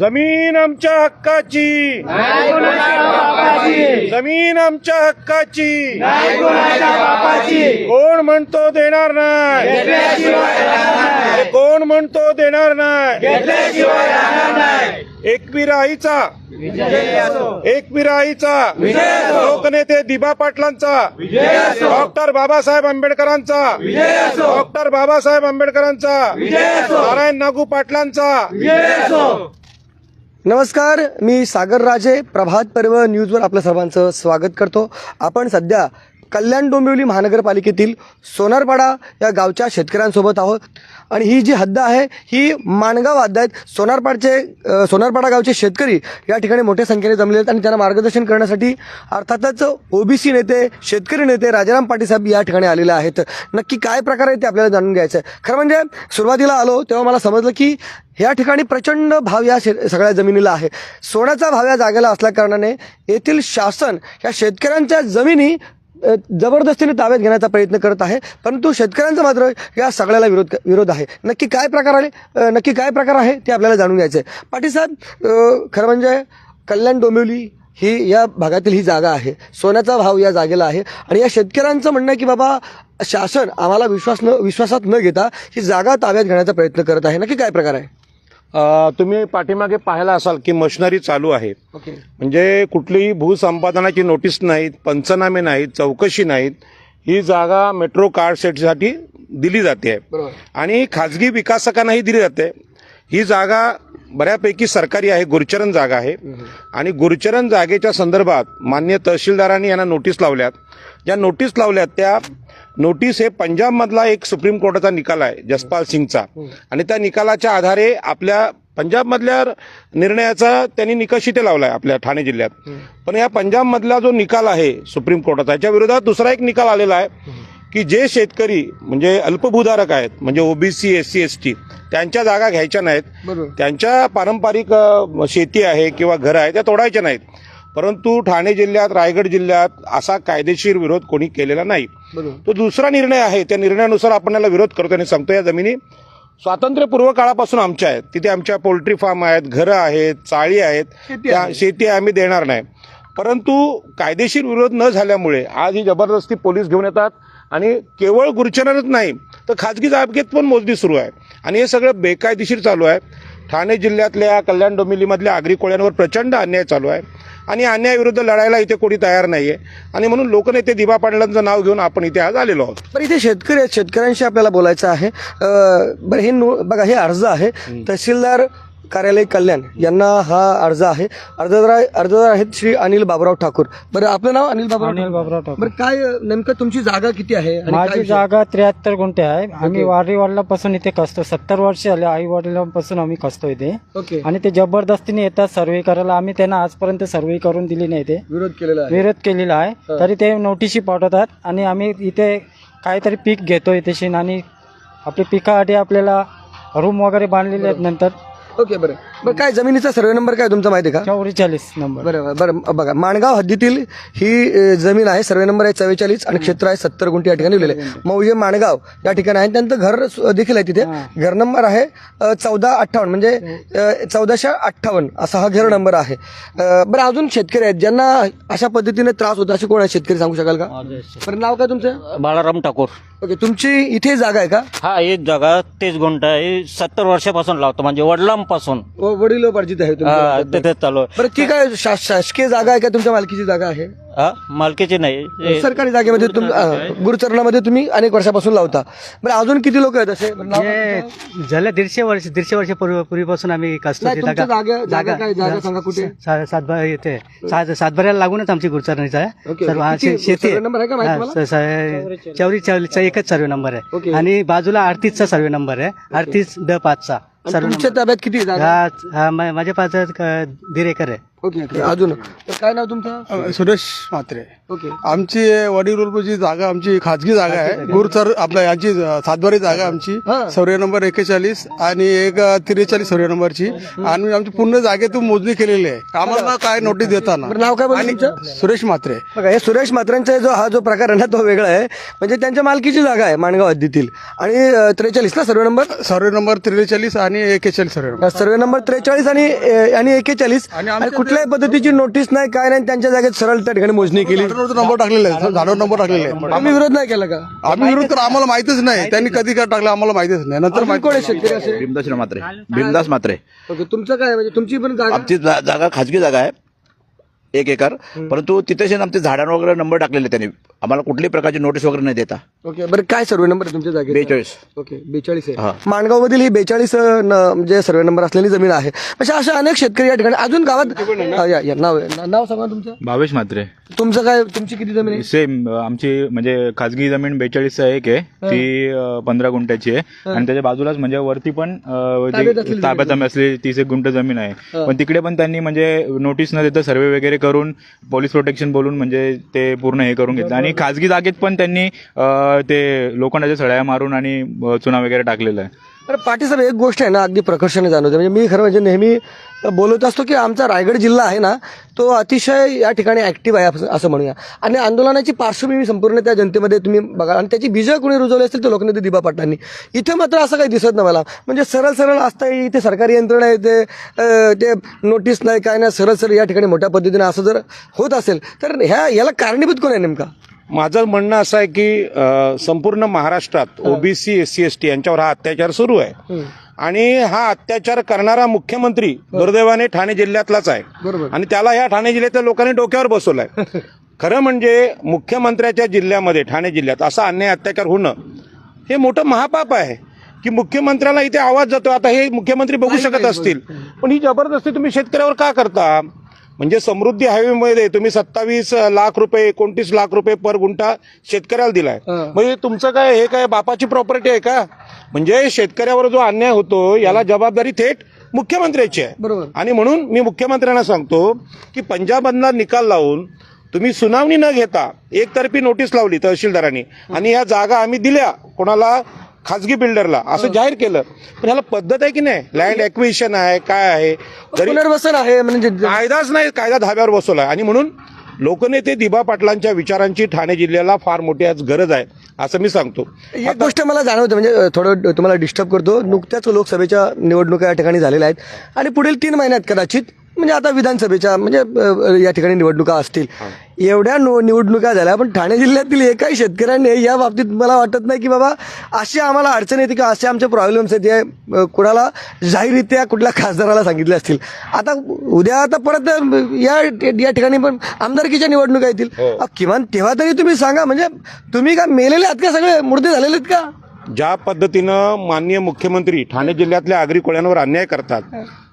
जमीन आमच्या हक्काची. जमीन आमच्या हक्काची. कोण म्हणतो देणार नाही? कोण म्हणतो देणार नाही? एकवीर आईचा एकवीर आईचा लोकनेते दिबा पाटलांचा. डॉक्टर बाबासाहेब आंबेडकरांचा. डॉक्टर बाबासाहेब आंबेडकरांचा. नारायण नागू पाटलांचा. नमस्कार मी सागर राजे प्रभात पर्व न्यूजवर आपलं सर्वांचं स्वागत करतो. आपण सध्या कल्याण डोंबिवली महानगरपालिकेतील सोनारपाडा या गावच्या शेतकऱ्यांसोबत आहोत. आणि ही जी हद्द आहे ही माणगाव हद्द आहेत. सोनारपाडचे सोनारपाडा गावचे शेतकरी या ठिकाणी मोठ्या संख्येने जमले आहेत आणि त्यांना मार्गदर्शन करण्यासाठी अर्थातच ओबीसी नेते शेतकरी नेते राजाराम पाटील साहेब या ठिकाणी आलेले आहेत. नक्की काय प्रकार आहे ते आपल्याला जाणून घ्यायचं आहे. खरं म्हणजे सुरुवातीला आलो तेव्हा मला समजलं की या ठिकाणी प्रचंड भाव या शे सगळ्या जमिनीला आहे. सोन्याचा भाव या जागेला असल्या कारणाने येथील शासन या शेतकऱ्यांच्या जमिनी जबरदस्तीने ताब्यात घेण्याचा प्रयत्न करत आहे परंतु शेतकऱ्यांचा मात्र या सगळ्याला विरोध विरोध आहे. नक्की काय प्रकार आले नक्की काय प्रकार आहे ते आपल्याला जाणून घ्यायचं आहे पाटीलसाहेब खरं म्हणजे कल्याण डोंबिवली ही या भागातील ही जागा आहे. सोन्याचा भाव या जागेला आहे. आणि या शेतकऱ्यांचं म्हणणं आहे की बाबा शासन आम्हाला विश्वास न विश्वासात न घेता ही जागा ताब्यात घेण्याचा प्रयत्न करत आहे. नक्की काय प्रकार आहे? तुम्ही पाठीमागे पाहायला असाल की मशिनरी चालू आहे. ओके. म्हणजे कुठलीही भूसंपादनाची नोटीस नाहीत पंचनामे नाहीत चौकशी नाहीत. ही जागा मेट्रो कार सेटसाठी दिली जाते. बरोबर. आणि खाजगी विकासकांनाही दिली जाते. ही जागा बऱ्यापैकी सरकारी आहे गुरचरण जागा आहे. आणि गुरचरण जागेच्या संदर्भात मान्य तहसीलदारांनी यांना नोटीस लावल्यात. ज्या नोटीस लावल्यात त्या नोटीस हे पंजाबमधला एक सुप्रीम कोर्टाचा निकाल आहे जसपाल सिंगचा. आणि त्या निकालाच्या आधारे आपल्या पंजाबमधल्या निर्णयाचा त्यांनी निकष इथे लावला आहे आपल्या ठाणे जिल्ह्यात. पण या पंजाबमधला जो निकाल आहे सुप्रीम कोर्टाचा याच्या विरोधात दुसरा एक निकाल आलेला आहे की जे शेतकरी म्हणजे अल्पभूधारक आहेत म्हणजे OBC S C S T त्यांच्या जागा घ्यायच्या नाहीत. त्यांच्या पारंपरिक शेती आहे किंवा घरं आहे त्या तोडायच्या नाहीत. परंतु ठाणे जिल्ह्यात रायगड जिल्ह्यात असा कायदेशीर विरोध कोणी केलेला नाही. तो दुसरा निर्णय आहे त्या निर्णयानुसार आपण याला विरोध करतो आणि सांगतो या जमिनी. स्वातंत्र्यपूर्व काळापासून आमच्या आहेत. तिथे आमच्या पोल्ट्री फार्म आहेत घरं आहेत चाळी आहेत. त्या. शेती आम्ही देणार नाही. परंतु कायदेशीर विरोध न झाल्यामुळे आज ही जबरदस्ती पोलीस घेऊन येतात आणि केवळ गुरचरणच नाही तर खाजगी जागेत पण मोजणी सुरू आहे. आणि हे सगळं बेकायदेशीर चालू आहे. ठाणे जिल्ह्यातल्या कल्याण डोंबिवलीमधल्या आगरी कोळ्यांवर प्रचंड अन्याय चालू आहे. आणि अन्यायाविरुद्ध लढायला इथे कोणी तयार नाहीये. आणि म्हणून लोकनेते दिबा पाटलांचं नाव घेऊन आपण इथे आज आलेलो आहोत. बरं इथे शेतकरी शेतकऱ्यांशी आपल्याला बोलायचं आहे. बरं हे बघा हे अर्ज आहे. तहसीलदार कार्यालय कल्याण यांना हा अर्ज आहे. अर्जदार अर्जदार आहेत श्री अनिल बाबुराव ठाकूर. बरं आपलं नाव अनिल बाबुराव अनिल ठाकूर. बाबुराव ठाकूर. बरं काय नेमकं तुमची जागा किती आहे आणि काय माझी विषय? जागा त्र्याहत्तर गुंठे आहे. आम्ही वारी वडिलांपासून इथे कसतो. सत्तर वर्ष आले आई वडिलांपासून आम्ही कसतो इथे. ओके. आणि ते जबरदस्तीने येतात सर्वे करायला. आम्ही त्यांना आजपर्यंत सर्वे करून दिली नाही ते. विरोध केलेला आहे. विरोध केलेला आहे. तरी ते नोटिशी पाठवतात आणि आम्ही इथे काहीतरी पीक घेतो इथे शेण आणि आपली पिकासाठी आपल्याला रूम वगैरे बांधलेले आहेत नंतर. ओके बरं. बरं काय जमिनीचा सर्वे नंबर काय तुमचा माहिती आहे का? चौवेचाळीस नंबर. बरं बरं बघा माणगाव हद्दीतील ही अ, जमीन आहे सर्वे नंबर आहे चव्वेचाळीस आणि क्षेत्र आहे सत्तर गुंठे या ठिकाणी लिहिलेले आहे. मौजे माणगाव या ठिकाणी आहे. त्यांचं घर सु- देखील आहे तिथे. घर नंबर आहे चौदा अठ्ठावन्न म्हणजे चौदाशे अठ्ठावन्न असा हा घर नंबर आहे. अ, बरं अजून शेतकरी आहेत ज्यांना अशा पद्धतीने त्रास होतो असे कोण आहेत? शेतकरी सांगू शकाल का? बरं नाव काय तुमचं? बाळाराम ठाकूर. ओके तुमची इथे जागा आहे का? हा एक जागा तेच गुंठ आहे. सत्तर वर्षापासून लावतो म्हणजे वडिलांपासून. व- वडिलोपार्जित आहे? हा, तिथे चालू आहे. बरं ती काय शा- शासकीय जागा आहे का? तुमच्या मालकीची जागा आहे? हा? मालकीचे नाही. हे सरकारी जागेमध्ये तुम अं, गुरुचरणामध्ये तुम्ही अनेक वर्षापासून लावता. बरं अजून किती लोक आहेत असे? बरं, नाव काय तुमचं? झालं दीडशे वर्ष दीडशे वर्ष पूर्वी- पूर्वीपासून आम्ही कसतो नाही, ती तुमच्या जागा- जागा काय? जागा सांगा कुठे? येते सात सातबाऱ्याला लागूनच आमची गुरुचरणीचा आहे. ओके, सर्व हा किती शे- शेती सर्वे नंबर आहे का माहिती तुम्हाला? स- स- चौरी चौलीचा एकच सर्वे नंबर ओके. आहे आणि बाजूला अडतीसचा सर्वे नंबर आहे. अडतीस द पाचचा आणि सर्वे तुमच्या नंबर. ताब्यात किती जागा? हा हा, मा- माझ्या पाच दीड एकर आहे. ओके. ओके अजून. तर काय नाव तुमचं? सुरेश म्हात्रे. ओके. आमची वडील जागा आमची खाजगी जागा आहे. गुरुसर आपल्या यांची सातबारी जागा आमची. हा. सर्वे नंबर एकेचाळीस आणि एक त्रेचाळीस सर्वे नंबरची. आणि आमची पूर्ण जागेतून मोजणी केलेली आहे. आम्हाला काय नोटीस देताना. बरं, नाव काय बोललं तुमचं? सुरेश म्हात्रे. बघा हे सुरेश मात्रांचा जो हा जो प्रकार आहे ना तो वेगळा आहे. म्हणजे त्यांच्या मालकीची जागा आहे माणगाव हद्दीतील. आणि त्रेचाळीस ना सर्व नंबर? सर्वे नंबर त्रेचाळीस आणि एकेचाळीस सर्वे नंबर. सर्वे नंबर त्रेचाळीस आणि अ, आणि एकेचाळीस. आणि आणि आमच्या कुठल्याही पद्धतीची नोटीस नाही काय नाही त्यांच्या जागेत सरळ त्या ठिकाणी मोजणी केली. नंबर टाकलेले आहे झाडावर नंबर टाकलेले आहे. आम्ही विरोध नाही केला का? आम्ही विरोध तर आम्हाला माहितच नाही. त्यांनी कधी काय टाकलं आम्हाला माहितीच नाही. नंतर तुम्ही माहिती कोण आहे शेतकरी असे? भीमदास मात्रे भीमदास मात्रे. ओके तुमचं काय म्हणजे तुमची पण जागा आमची जा- जागा खाजगी जागा आहे. एक एकर. परंतु तिथे शेण आमचे झाडांवर वगैरे नंबर टाकलेले त्यांनी. आम्हाला कुठल्याही प्रकारची नोटीस वगैरे नाही देता. ओके बरं काय सर्वे नंबर आहे तुमच्या जागेत बेचाळीस. ओके बेचाळीस हा. आहे. माणगाव मधील ही बेचाळीस म्हणजे सर्वे नंबर असलेली जमीन आहे. म्हणजे अशा अनेक शेतकरी या ठिकाणी अजून गावात हा, या या, नाव. ना- नाव सांगा तुमचं. भावेश म्हात्रे. तुमचं काय तुमची किती जमीन आहे? सेम आमची म्हणजे खाजगी जमीन बेचाळीस एक आहे. ती पंधरा गुंठ्याची आहे. आणि त्याच्या बाजूलाच म्हणजे वरती पण अं, जी ताब्यात असलेली तीस एक गुंठ जमीन आहे. पण तिकडे पण त्यांनी म्हणजे नोटीस न देता सर्वे वगैरे करून पोलीस प्रोटेक्शन बोलून म्हणजे ते पूर्ण हे करून घेतलं. आणि खाजगी जागेत पण त्यांनी ते लोखंडाच्या सळ्या मारून आणि चुना वगैरे टाकलेला आहे. तर पाटील साहेब एक गोष्ट आहे ना अगदी प्रकर्षाने जाणवते. म्हणजे मी खरं म्हणजे नेहमी बोलत असतो की आमचा रायगड जिल्हा आहे ना तो अतिशय या ठिकाणी ऍक्टिव्ह आहे असं- असं म्हणूया. आणि आंदोलनाची पार्श्वभूमी संपूर्ण त्या जनतेमध्ये तुम्ही बघा. आणि त्याची बीजं कोणी रुजवली असतील तर लोकनेते दिबा पाटलांनी. इथे मात्र असं काही दिसत नाही मला. म्हणजे सरळ सरळ असता इथे सरकारी यंत्रणा आहे ते ते नोटीस नाही काय नाही सरळ सरळ या ठिकाणी मोठ्या पद्धतीने असं जर होत असेल तर ह्या याला कारणीभूत कोण आहे नेमका? माझं म्हणणं असं आहे की संपूर्ण महाराष्ट्रात OBC S C S T यांच्यावर हा अत्याचार सुरू आहे. आणि हा अत्याचार करणारा मुख्यमंत्री दुर्दैवाने ठाणे जिल्ह्यातलाच आहे. आणि त्याला ह्या ठाणे जिल्ह्यातल्या लोकांनी डोक्यावर बसवलाय. खरं म्हणजे मुख्यमंत्र्याच्या जिल्ह्यामध्ये ठाणे जिल्ह्यात असा अन्याय अत्याचार होणं हे मोठं महापाप आहे. की मुख्यमंत्र्याला इथे आवाज जातो. आता हे मुख्यमंत्री बघू शकत असतील. पण ही जबरदस्ती तुम्ही शेतकऱ्यावर का करता? म्हणजे समृद्धी हायवेमध्ये तुम्ही सत्तावीस लाख रुपये एकोणतीस लाख रुपये पर गुंठा शेतकऱ्याला दिलाय. म्हणजे तुमचं काय हे काय बापाची प्रॉपर्टी आहे का? म्हणजे शेतकऱ्यावर जो अन्याय होतो याला जबाबदारी थेट मुख्यमंत्र्याची आहे. बरोबर. आणि म्हणून मी मुख्यमंत्र्यांना सांगतो की पंजाबमधला निकाल लावून तुम्ही सुनावणी न घेता एकतर्फी नोटीस लावली तहसीलदारांनी. आणि या जागा आम्ही दिल्या. कोणाला खाजगी बिल्डरला असं जाहीर केलं. पण ह्याला पद्धत आहे की नाही? लँड ॲक्विशन आहे काय आहे? पुनर्वसन आहे म्हणजे कायदाच नाही कायदा धाब्यावर बसवला आणि म्हणून लोकनेते दिबा पाटलांच्या विचारांची ठाणे जिल्ह्याला फार मोठी आज गरज आहे असं मी सांगतो. एक गोष्ट मला जाणवते म्हणजे अ, थोडं तुम्हाला डिस्टर्ब करतो. नुकत्याच लोकसभेच्या निवडणुका या ठिकाणी झालेल्या आहेत. आणि पुढील तीन महिन्यात कदाचित म्हणजे आता विधानसभेच्या म्हणजे या ठिकाणी निवडणुका असतील. एवढ्या निवडणुका झाल्या पण ठाणे जिल्ह्यातील एकाही शेतकऱ्यांनी या बाबतीत मला वाटत नाही की बाबा अशी आम्हाला अडचण येते किंवा असे आमचे प्रॉब्लेम्स आहेत. अ, कुणाला जाहीररित्या कुठल्या खासदाराला सांगितले असतील. आता उद्या आता परत या या ठिकाणी पण आमदारकीच्या निवडणुका येतील. अ, किमान तेव्हा तरी तुम्ही सांगा म्हणजे तुम्ही का मेलेले आहात का सगळे? मुर्दे झालेले आहेत का? ज्या पद्धतीनं माननीय मुख्यमंत्री ठाणे जिल्ह्यातल्या आगरी कोळ्यांवर अन्याय करतात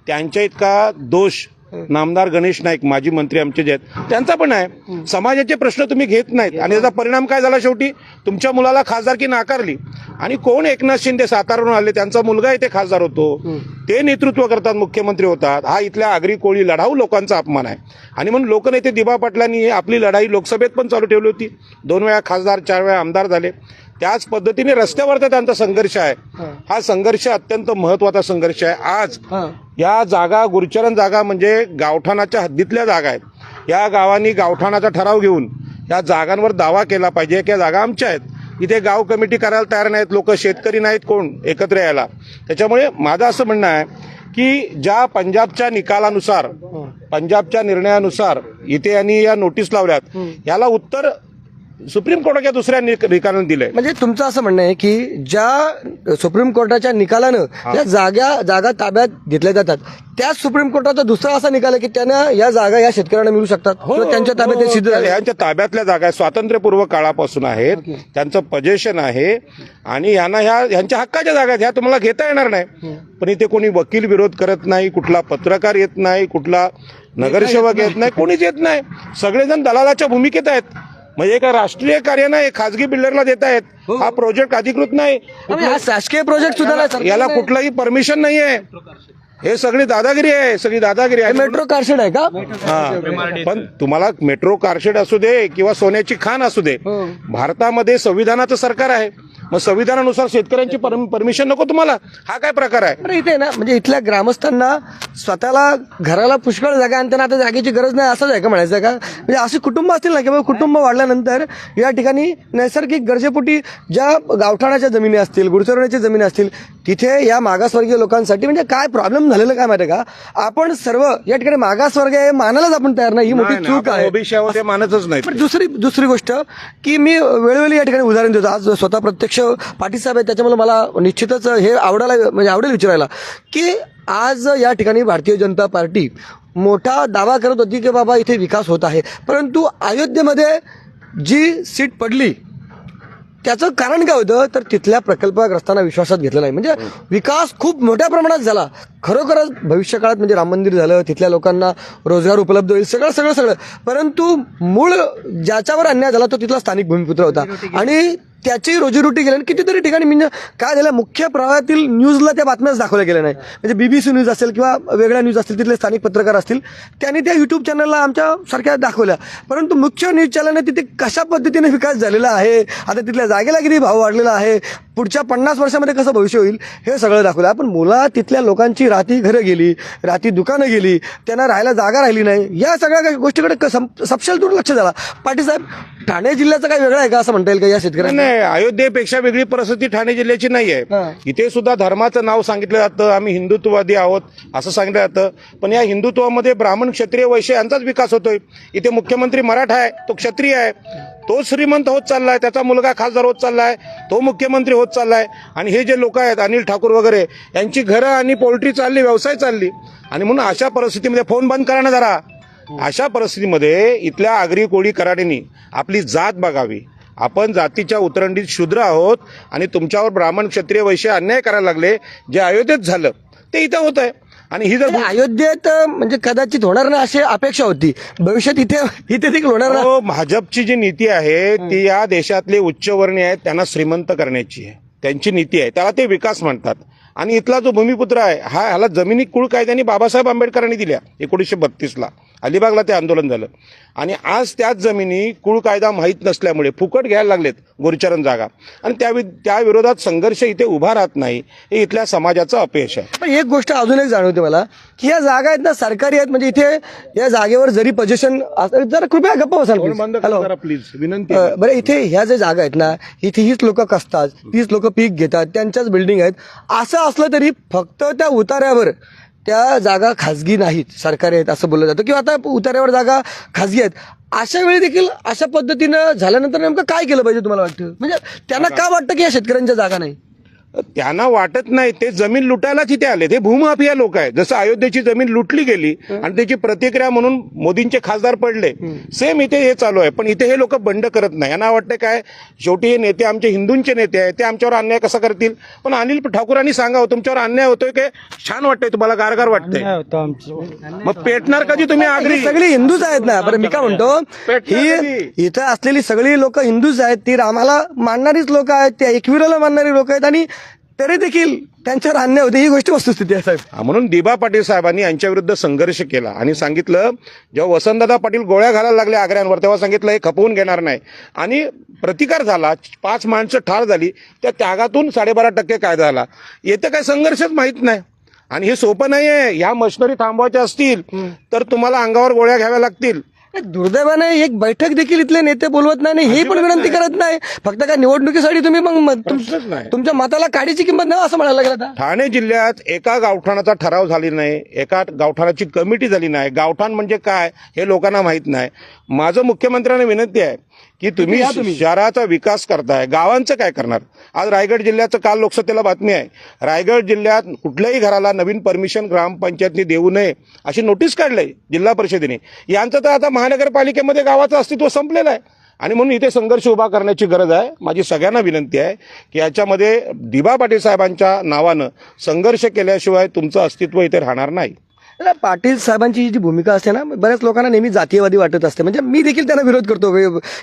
त्यांच्या इतका दोष नामदार गणेश नाईक माजी मंत्री आमचे जे आहेत त्यांचा पण आहे. समाजाचे प्रश्न तुम्ही घेत नाहीत. आणि त्याचा परिणाम काय झाला शेवटी? तुमच्या मुलाला खासदारकी नाकारली. आणि कोण एकनाथ शिंदे सातारावरून आले? त्यांचा मुलगा इथे खासदार होतो. ते नेतृत्व करतात मुख्यमंत्री होतात. हा इथल्या आगरी कोळी लढाऊ लोकांचा अपमान आहे. आणि म्हणून लोकनेते दिबा पाटलांनी आपली लढाई लोकसभेत पण चालू ठेवली होती. दोन वेळा खासदार चार वेळा आमदार झाले. त्याच पद्धतीने रस्त्यावरचा त्यांचा संघर्ष आहे. हा. संघर्ष अत्यंत महत्त्वाचा संघर्ष आहे. आज या जागा गुरुचरण जागा म्हणजे गावठाणाच्या हद्दीतल्या जागा आहेत. या गावांनी गावठाणाचा ठराव घेऊन या जागांवर दावा केला पाहिजे. की या जागा आमच्या आहेत. इथे गाव कमिटी करायला तयार नाहीत. लोक शेतकरी नाहीत कोण एकत्र यायला. त्याच्यामुळे माझं असं म्हणणं आहे की ज्या पंजाबच्या निकालानुसार पंजाबच्या निर्णयानुसार इथे यांनी या नोटीस लावल्यात याला उत्तर सुप्रीम कोर्टाच्या दुसऱ्या निक- निकालाने दिलंय. म्हणजे तुमचं असं म्हणणं आहे की ज्या सुप्रीम कोर्टाच्या निकालानं ज्या जागा जागा ताब्यात घेतल्या जातात त्याच सुप्रीम कोर्टाचा दुसरा असा निकाल आहे की त्यांना या जागा या शेतकऱ्यांना मिळू शकतात? किंवा त्यांच्या ताब्यात ते सिद्ध झाले? यांच्या ताब्यातल्या जागा स्वातंत्र्यपूर्व काळापासून आहेत. त्यांचं पजेशन आहे. आणि यांना ह्या यांच्या हक्काच्या जागा आहेत. ह्या तुम्हाला घेता येणार नाही. पण इथे कोणी वकील विरोध करत नाही कुठला पत्रकार येत नाही कुठला नगरसेवक येत नाही कोणीच येत नाही. सगळेजण दलालाच्या भूमिकेत आहेत. म्हणजे एका राष्ट्रीय कार्य नाही खाजगी बिल्डरला देत आहेत हा प्रोजेक्ट अधिकृत नाही. म्हणजे हा शासकीय प्रोजेक्ट सुद्धा याला. कुठलाही परमिशन नाही आहे हे सगळी दादागिरी आहे सगळी दादागिरी आहे. मेट्रो कारशेड आहे का? हा. पण तुम्हाला मेट्रो कारशेड असू दे किंवा सोन्याची खाण असू दे भारतामध्ये संविधानाचं सरकार आहे. मग संविधानानुसार शेतकऱ्यांची परमिशन नको तुम्हाला? हा काय प्रकार आहे? इथे ना म्हणजे इथल्या ग्रामस्थांना स्वतःला घराला पुष्कळ जागा आणि त्यांना आता जागेची गरज नाही असंच आहे का म्हणायचं का? म्हणजे अशी कुटुंब असतील ना किंवा कुटुंब वाढल्यानंतर या ठिकाणी नैसर्गिक गरजेपोटी ज्या गावठाणाच्या जमिनी असतील गुरचरण्याच्या जमिनी असतील तिथे या मागासवर्गीय लोकांसाठी म्हणजे काय प्रॉब्लेम झालेलं काय माहिती का? आपण सर्व या ठिकाणी मागासवर्ग आहे मानायलाच आपण तयार नाही ही मोठी चूक आहे. मानतच नाही. पण दुसरी दुसरी गोष्ट की मी वेळोवेळी या ठिकाणी उदाहरण देतो. आज स्वतः प्रत्यक्ष पाटील साहेब आहेत त्याच्यामुळे मला निश्चितच हे आवडायला म्हणजे आवडेल विचारायला की आज या ठिकाणी भारतीय जनता पार्टी मोठा दावा करत होती की बाबा इथे विकास होत आहे. परंतु अयोध्येमध्ये जी सीट पडली त्याचं कारण काय होतं? तर तिथल्या प्रकल्पग्रस्तांना विश्वासात घेतलं नाही. म्हणजे विकास खूप मोठ्या प्रमाणात झाला. खरोखरच भविष्य काळात म्हणजे राम मंदिर झालं तिथल्या लोकांना रोजगार उपलब्ध होईल सगळं सगळं सगळं. परंतु मूळ ज्याच्यावर अन्याय झाला तो तिथला स्थानिक भूमिपुत्र होता. आणि त्याची रोजीरोटी गेली आणि कितीतरी ठिकाणी म्हणजे काय झालं मुख्य प्रवाहातील न्यूजला त्या बातम्याच दाखवल्या गेल्या नाही. म्हणजे बीबीसी न्यूज असेल किंवा वेगळ्या न्यूज असतील तिथले स्थानिक पत्रकार असतील त्यांनी त्या युट्यूब चॅनलला आमच्या सारख्या दाखवल्या. परंतु मुख्य न्यूज चॅनलने तिथे कशा पद्धतीने विकास झालेला आहे? आता तिथल्या जागेला किती भाव वाढलेला आहे? पुढच्या पन्नास वर्षामध्ये कसं भविष्य होईल हे सगळं दाखवलं. पण मुळात तिथल्या लोकांची राती घरं गेली राती दुकानं गेली त्यांना राहायला जागा राहिली नाही. या सगळ्या काही गोष्टीकडे सपशेल दुर्लक्ष झाला पाटील साहेब ठाणे जिल्ह्याचं काय वेगळं आहे का असं म्हणता येईल का या शेतकऱ्यांना? नाही अयोध्येपेक्षा वेगळी परिस्थिती ठाणे जिल्ह्याची नाही. आहे. इथे सुद्धा धर्माचं नाव सांगितलं जातं आम्ही हिंदुत्ववादी आहोत असं सांगितलं जातं. पण या हिंदुत्वामध्ये ब्राह्मण क्षत्रिय वैश्य यांचाच विकास होतोय. इथे मुख्यमंत्री मराठा आहे तो क्षत्रिय आहे. तो श्रीमंत होत चाललाय त्याचा मुलगा खासदार होत चाललाय तो मुख्यमंत्री होत चाललाय. आणि हे जे लोक आहेत अनिल ठाकूर वगैरे यांची घरं आणि पोल्ट्री चालली व्यवसाय चालली. आणि म्हणून अशा परिस्थितीमध्ये फोन बंद करा ना जरा. अशा परिस्थितीमध्ये इथल्या आगरी कोळी कराडींनी आपली जात बघावी. आपण जातीच्या उतरंडीत शूद्र आहोत आणि तुमच्यावर ब्राह्मण क्षत्रिय वैश्य अन्याय करायला लागले जे अयोध्येत झालं ते इथं होत आहे आणि ही जर अयोध्येत म्हणजे कदाचित होणार नाही अशी अपेक्षा होती. भविष्यात इथे इथे देखील होणार नाही हो, भाजपची जी नीती आहे ती या देशातले उच्चवर्णीय आहेत त्यांना श्रीमंत करण्याची आहे. त्यांची नीती आहे. त्याला ते विकास म्हणतात. आणि इथला जो भूमिपुत्र आहे हा ह्याला जमिनी कुळ कायद्याने बाबासाहेब आंबेडकरांनी दिल्या एकोणीसशे बत्तीसला. अलिबागला ते आंदोलन झालं. आणि आज त्याच जमिनी कुळ कायदा माहीत नसल्यामुळे फुकट घ्यायला लागलेत गोरचरण जागा. आणि त्या त्या विरोधात संघर्ष इथे उभा राहत नाही हे इथल्या समाजाचं अपयश आहे. पण एक गोष्ट अजून एक जाणवते मला की या जागा आहेत ना सरकारी आहेत म्हणजे इथे या जागेवर जरी पोझिशन जरा कृपया गप्प बसाल प्लीज विनंती बरं इथे ह्या ज्या जागा आहेत ना इथे हीच लोक कसतात हीच लोक पीक घेतात त्यांच्याच बिल्डिंग आहेत. असं असलं तरी फक्त त्या उतार्यावर त्या जागा खाजगी नाहीत सरकारी आहेत असं बोललं जातं. किंवा आता उतार्यावर जागा खाजगी आहेत. अशा वेळी देखील अशा पद्धतीनं झाल्यानंतर नेमकं काय केलं पाहिजे तुम्हाला वाटतं? म्हणजे त्यांना का वाटतं की या शेतकऱ्यांच्या जागा नाही? त्यांना वाटत नाही ते जमीन लुटायलाच इथे आले. ते भूमाफिया लोक आहेत. जसं अयोध्येची जमीन लुटली गेली आणि त्याची प्रतिक्रिया म्हणून मोदींचे खासदार पडले. सेम इथे हे चालू आहे. पण इथे हे लोक बंड करत नाही. यांना वाटतं काय शेवटी हे नेते आमचे हिंदूंचे नेते आहेत. ते आमच्यावर अन्याय कसा करतील? पण अनिल ठाकूरांनी सांगावं तुमच्यावर अन्याय होतोय की छान वाटतंय तुम्हाला गारगार वाटतंय. काय होतं आमचं. मग पेटणार कधी तुम्ही आगरी ही सगळी हिंदूच आहेत ना. बरं मी काय म्हणतो ही? इथं असलेली सगळी लोक हिंदूच आहेत. ती रामाला मानणारीच लोक आहेत. त्या एकविराला मानणारी लोक आहेत. आणि तरी देखील त्यांच्यावर अन्याय होते ही गोष्ट वस्तुस्थिती आहे साहेब. हा, म्हणून दिबा पाटील साहेबांनी यांच्या विरुद्ध संघर्ष केला. आणि सांगितलं जेव्हा वसंतदादा पाटील गोळ्या घालायला लागले आग्र्यांवर तेव्हा सांगितलं हे खपवून घेणार नाही. आणि प्रतिकार झाला पाच माणसं ठार झाली त्या त्यागातून साडेबारा टक्के कायदा झाला. येतं काय संघर्षच माहीत नाही. आणि हे सोपं नाही आहे ह्या मशिनरी थांबवायच्या असतील तर तुम्हाला अंगावर गोळ्या घ्याव्या लागतील. दुर्दैवाने एक बैठक देखील इथले नेते बोलवत नाही आणि हे पण विनंती करत नाही. फक्त काय निवडणुकीसाठी तुम्ही मग म- तुम- प्रश्नच नाही. तुमच्या मताला काडीची किंमत नाही असं म्हणायला लागलं आता. ठाणे जिल्ह्यात एका गावठाणाचा ठराव झाली नाही एका गावठाणाची कमिटी झाली नाही. गावठाण म्हणजे काय हे लोकांना माहीत नाही. माझं मुख्यमंत्र्यांना विनंती आहे की तुम्ही. शहराचा विकास करताय गावांचं काय करणार? आज रायगड जिल्ह्याचं काल लोकसभेला बातमी आहे. रायगड जिल्ह्यात कुठल्याही घराला नवीन परमिशन ग्रामपंचायतनी देऊ नये अशी नोटीस काढलंय जिल्हा परिषदेने. यांचं तर आता महानगरपालिकेमध्ये गावाचं अस्तित्व संपलेलं आहे. आणि म्हणून इथे संघर्ष उभा करण्याची गरज आहे. माझी सगळ्यांना विनंती आहे की याच्यामध्ये दिबा पाटील साहेबांच्या नावानं संघर्ष केल्याशिवाय तुमचं अस्तित्व इथे राहणार नाही. नाही, पाटील साहेबांची जी भूमिका असते ना बऱ्याच लोकांना नेहमी जातीयवादी वाटत असते. म्हणजे मी देखील त्यांना विरोध करतो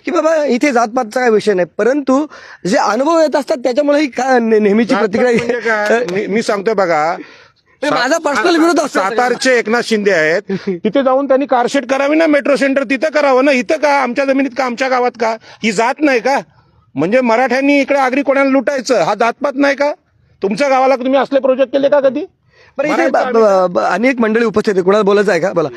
की बाबा इथे जातपातचा काय विषय नाही. परंतु जे अनुभव येत असतात त्याच्यामुळे ही का ने- नेहमीची म्हणजे काय? प्रतिक्रिया मी- मी सांगतोय बघा. माझा पर्सनल विरोध असतो. सातारचे एकनाथ शिंदे आहेत. तिथे जाऊन त्यांनी कारशेड करावी ना मेट्रो सेंटर तिथं करावं ना इथं का? आमच्या जमिनीत का? आमच्या गावात का? ही जात नाही का? म्हणजे मराठ्यांनी इकडे आगरी कोणाला लुटायचं हा जातपात नाही का? तुमच्या गावाला तुम्ही असले प्रोजेक्ट केले का कधी? बरं इथे ब- ब- ब- अनेक मंडळी उपस्थित आहे कुणाला बोलायचं आहे का? बोला.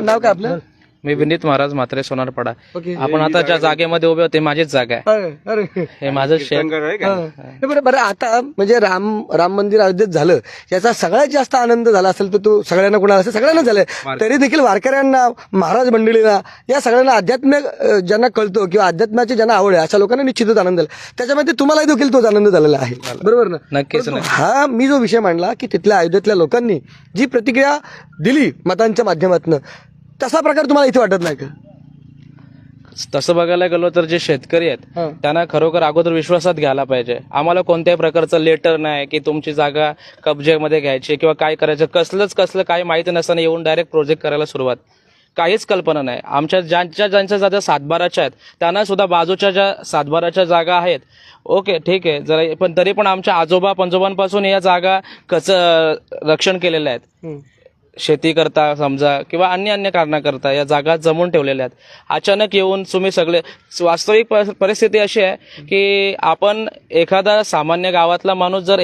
नाव काय आपलं? मी विनीत महाराज म्हात्रे सोनारपाडा. ओके. आपण आता ज्या जागेमध्ये उभे होते माझीच जागा आहे. अरे अरे. हे माझं शेत हा. बरं बरं आता म्हणजे राम राम मंदिर अयोध्येत झालं याचा सगळ्यात जास्त आनंद झाला असेल तर तो सगळ्यांना कोणाला असेल? सगळ्यांना झालाय तरी देखील वारकऱ्यांना महाराज मंडळींना या सगळ्यांना अध्यात्म अं, ज्यांना कळतो किंवा अध्यात्माची ज्यांना आवड आहे अशा लोकांना निश्चितच आनंद झाला. त्याच्यामध्ये तुम्हालाही देखील तोच आनंद झालेला आहे. बरोबर ना? नक्कीच, परंतु हा मी जो विषय मांडला की तिथल्या अयोध्येतल्या लोकांनी जी प्रतिक्रिया दिली मतांच्या माध्यमातून तसा प्रकार तुम्हाला इथे वाटत नाही का? तसं बघायला गेलो तर जे शेतकरी आहेत. त्यांना खरोखर अगोदर विश्वासात घ्यायला पाहिजे. आम्हाला कोणत्याही प्रकारचं लेटर नाही की तुमची जागा कब्जेमध्ये घ्यायची किंवा काय करायचं. कसलंच कसलं काही माहिती नसताना येऊन डायरेक्ट प्रोजेक्ट करायला सुरुवात. काहीच कल्पना नाही. आमच्या ज्यांच्या ज्यांच्या जागा सातबाराच्या आहेत त्यांना सुद्धा बाजूच्या ज्या सातबाराच्या जागा आहेत ओके ठीक आहे जरा पण तरी पण आमच्या आजोबा पंजोबांपासून या जागा कच रक्षण केलेल्या आहेत. शेती करता समजा किंवा अन्य अन्य कारणाकरता या जागा जमून ठेवलेल्या आहेत. अचानक येऊन तुम्ही सगळे वास्तविक परिस्थिती अशी आहे की आपण एखादा सामान्य गावातला माणूस जर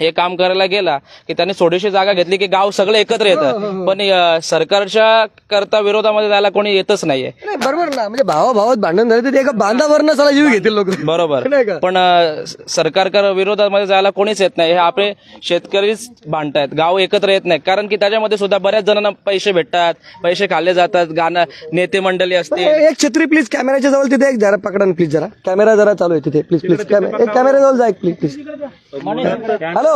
हे हे काम करायला गेला की त्यांनी थोडीशी जागा घेतली की गाव सगळं एकत्र येतं. पण अं, सरकारच्या करता विरोधामध्ये जायला कोणी येतच नाहीये. नाही बरोबर ना. म्हणजे भावाभावात भांडण झालं तर ते एका बांधावरनं सला जीव घेतील लोक. बरोबर. का? पण अं, सरकार विरोधामध्ये जायला कोणीच येत नाही. हे आपले शेतकरीच भांडतायत. गाव एकत्र येत नाही कारण की त्याच्यामध्ये सुद्धा बऱ्याच जणांना पैसे भेटतात पैसे खाल्ले जातात गाणं नेते मंडळी असतील. एक छत्री प्लीज कॅमेराच्या जवळ तिथे एक जरा पकडा प्लीज जरा. कॅमेरा जरा चालू आहे तिथे. प्लीज प्लीज एक कॅमेरा जवळ जा एक प्लीज प्लीज हॅलो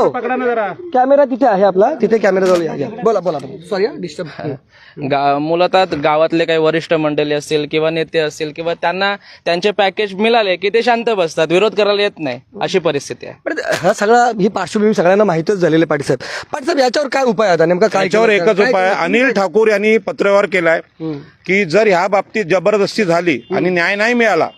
कॅमेरा तिथे आहे आपला. तिथे कॅमेरा जवळ बोला बोला. सॉरी डिस्टर्ब गा मुलतः गावातले काही वरिष्ठ मंडळी असतील किंवा नेते असतील किंवा त्यांना त्यांचे पॅकेज मिळाले की ते शांत बसतात विरोध करायला येत नाही अशी परिस्थिती आहे. पण हा सगळा ही पार्श्वभूमी सगळ्यांना माहितच झालेली पाटील साहेब. पाटील साहेब याच्यावर काय उपाय आता? नेमका काय त्याच्यावर केलं? एकच काय उपाय केलं? अनिल ठाकूर यांनी पत्रव्यवहार केलाय की जर ह्या बाबतीत जबरदस्ती झाली आणि न्याय नाही मिळाला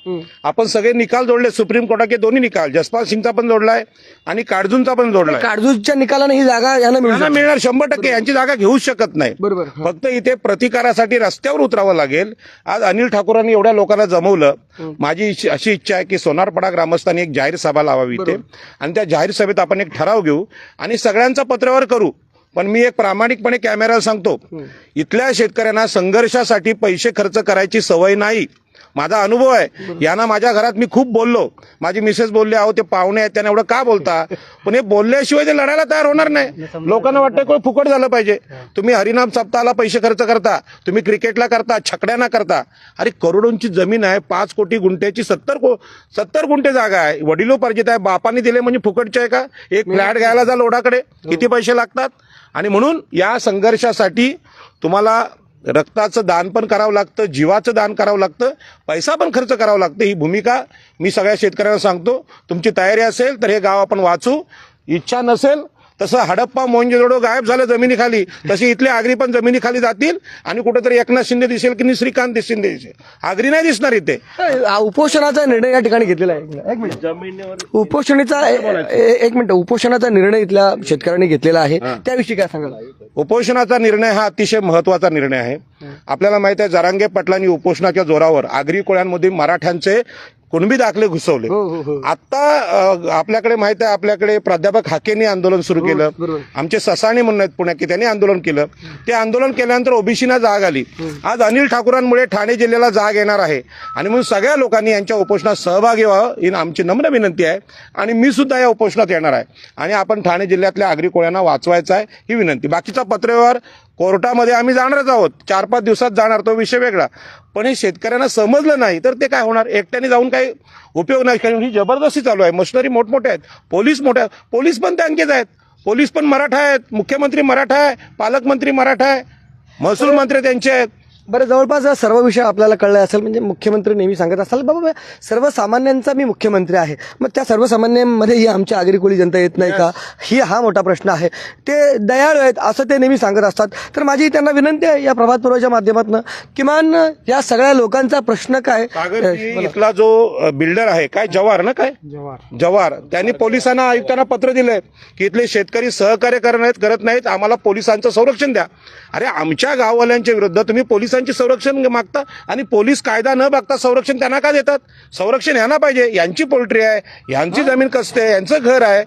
आपण सगळे निकाल जोडले सुप्रीम कोर्टाचे दोन्ही निकाल जसपाल सिंगचा पण जोडलाय आणि काडजूंचा पण जोडलाय. काळजूच्या निकालाने ही जागा यांना त्यांना. मिळणार शंभर टक्के यांची जागा घेऊच शकत नाही. बरोबर फक्त इथे प्रतिकारासाठी रस्त्यावर उतरावं लागेल. आज अनिल ठाकूरांनी एवढ्या लोकांना जमवलं. माझी इच्छ- अशी इच्छा आहे की सोनारपाडा ग्रामस्थांनी एक जाहीर सभा लावावी इथे. आणि त्या जाहीर सभेत आपण एक ठराव घेऊ आणि सगळ्यांचा पत्रावर करू. पण मी एक प्रामाणिकपणे कॅमेरा सांगतो. इथल्या शेतकऱ्यांना संघर्षासाठी पैसे खर्च करायची सवय नाही. माझा अनुभव आहे. यांना माझ्या घरात मी खूप बोललो. माझी मिसेस बोलली अहो ते पाहुणे आहेत त्यांना एवढं का बोलता? पण हे बोलल्याशिवाय ते लढायला तयार होणार नाही. लोकांना वाटतं कोण फुकट झालं पाहिजे. तुम्ही हरिनाम सप्ताहाला पैसे खर्च करता तुम्ही क्रिकेटला करता छकड्यांना करता. अरे करोडोंची जमीन आहे पाच कोटी गुंठ्याची सत्तर को सत्तर गुंठे जागा आहे. वडिलोपार्जित आहे बापाने दिले म्हणजे फुकटचे आहे का? एक फ्लॅट घ्यायला जा लोडाकडे किती पैसे लागतात? आणि म्हणून या संघर्षासाठी तुम्हाला रक्ताचं दान पण करावं लागतं जीवाचं दान करावं लागतं पैसा पण खर्च करावा लागतं. ही भूमिका मी सगळ्या शेतकऱ्यांना सांगतो. तुमची तयारी असेल तर हे गाव आपण वाचू. इच्छा नसेल तसं हडप्पा मोंजेजोडो गायब झालं जमिनीखाली. तशी इथले आगरी पण जमिनीखाली जातील आणि कुठेतरी एकनाथ शिंदे दिसेल की श्रीकांत शिंदे दिसेल. आगरी नाही दिसणार इथे. उपोषणाचा निर्णय या ठिकाणी घेतलेला आहे. एक मिनिट. उपोषणीचा एक मिनिट. उपोषणाचा निर्णय इथल्या शेतकऱ्यांनी घेतलेला आहे. त्याविषयी काय सांगाल? उपोषणाचा निर्णय हा अतिशय महत्त्वाचा निर्णय आहे. आपल्याला माहीत आहे जरांगे पाटलांनी उपोषणाच्या जोरावर आगरी कोळ्यांमध्ये मराठ्यांचे कुणबी दाखले घुसवले. आता अ, आपल्याकडे माहीत आहे आपल्याकडे प्राध्यापक हाकेंनी आंदोलन सुरू केलं. आमचे ससाणे म्हणून आहेत पुण्यात की त्यांनी आंदोलन केलं. ते आंदोलन केल्यानंतर ओबीसीना जाग आली. आज अनिल ठाकूरांमुळे ठाणे जिल्ह्याला जाग येणार आहे. आणि म्हणून सगळ्या लोकांनी यांच्या उपोषणात सहभागी व्हावं ही आमची नम्र विनंती आहे. आणि मी सुद्धा या उपोषणात येणार आहे. आणि आपण ठाणे जिल्ह्यातल्या आगरी कोळ्यांना वाचवायचं आहे ही विनंती. बाकीचा पत्रव्यवहार कोर्टामध्ये आम्ही जाणारच आहोत. चार पाच दिवसात जाणार तो विषय वेगळा. पण हे शेतकऱ्यांना समजलं नाही तर ते काय होणार? एकट्याने जाऊन काही उपयोग नाही. कारण ही जबरदस्ती चालू आहे. मशिनरी मोठमोठ्या आहेत. पोलीस मोठ्या आहेत. पोलीस पण त्यांकेच आहेत. पोलीस पण मराठा आहेत. मुख्यमंत्री मराठा आहे. पालकमंत्री मराठा आहे. महसूल मंत्री त्यांचे आहेत. बरं जवळपास सर्व विषय आपल्याला कळले असेल म्हणजे मुख्यमंत्री नेहमी सांगत असाल बाबा सर्वसामान्यांचा मी मुख्यमंत्री आहे मग त्या सर्वसामान्यांमध्ये ही आमच्या आगरी कोळी जनता येत नाही का? ही हा मोठा प्रश्न आहे. ते दयाळू आहेत असं ते नेहमी सांगत असतात. तर माझी त्यांना विनंती आहे या प्रभात पर्वाच्या माध्यमातून किमान या सगळ्या लोकांचा प्रश्न काय? इथला जो बिल्डर आहे काय जवार ना काय? जवार. जवार. त्यांनी पोलिसांना आयुक्तांना पत्र दिलंय की इथले शेतकरी सहकार्य करत नाहीत करत नाहीत आम्हाला पोलिसांचं संरक्षण द्या. अरे आमच्या गाववाल्यांच्या विरुद्ध तुम्ही पोलिसांची संरक्षण मागता आणि पोलीस कायदा न बघता संरक्षण त्यांना का देतात? संरक्षण यांना पाहिजे. यांची पोल्ट्री आहे यांची जमीन कसते यांचं घर आहे.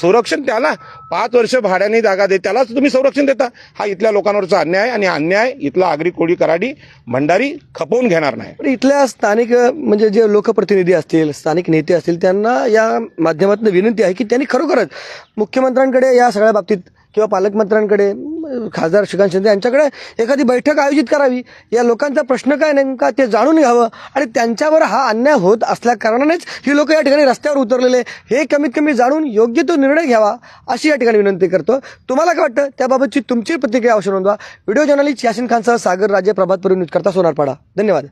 संरक्षण त्याला पाच वर्ष भाड्याने जागा दे त्यालाच तुम्ही संरक्षण देता. हा इथल्या लोकांवरचा अन्याय आणि अन्याय इथला आगरी कोळी कराडी भंडारी खपवून घेणार नाही. पण इथल्या स्थानिक म्हणजे जे लोकप्रतिनिधी असतील स्थानिक नेते असतील त्यांना या माध्यमातून विनंती आहे की त्यांनी खरोखरच मुख्यमंत्र्यांकडे या सगळ्या बाबतीत किंवा पालकमंत्र्यांकडे खासदार श्रीकांत शिंदे यांच्याकडे एखादी बैठक आयोजित करावी या लोकांचा प्रश्न काय नेमका ते जाणून घ्यावं आणि त्यांच्यावर हा अन्याय होत असल्या कारणानेच ही लोक या ठिकाणी रस्त्यावर उतरलेले हे कमीत कमी जाणून योग्य तो निर्णय घ्यावा अशी या ठिकाणी विनंती करतो. तुम्हाला काय वाटतं? त्याबाबतची तुमची प्रतिक्रिया अवश्य नोंदवा. व्हिडिओ जर्नलिस्ट यासिन खानसह सागर राजे प्रभात न्यूज करता सोनारपाडा. धन्यवाद.